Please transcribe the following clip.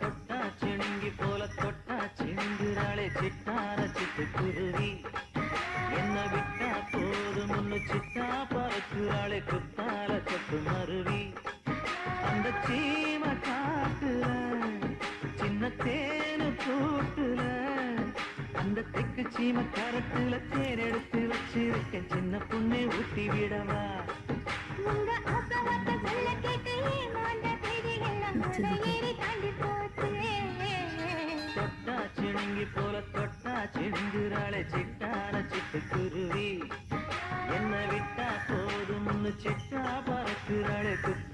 தொட்டா சிணுங்கி போல தொட்டா சிணுங்குறாளே சிட்டார சிட்டு குருவி என்ன விட்டா போதும் முன்னு சிட்டா பறக்குறாளே குத்தால கொத்து மருவி. அந்த சீம காட்டுல சின்ன தேனு கூட்டுல அந்த தெக்கு சீம கரட்டுல தேர் எடுத்து வச்சிருக்க சின்ன பொண்ணை ஊட்டி விடவா? தொட்டா சிணுங்கி போல தொட்டா சிணுங்குறாளே சிட்டான சிட்டு குருவி. என்ன விட்டா போதும்னு சிட்டா பறக்குறாளே குத்து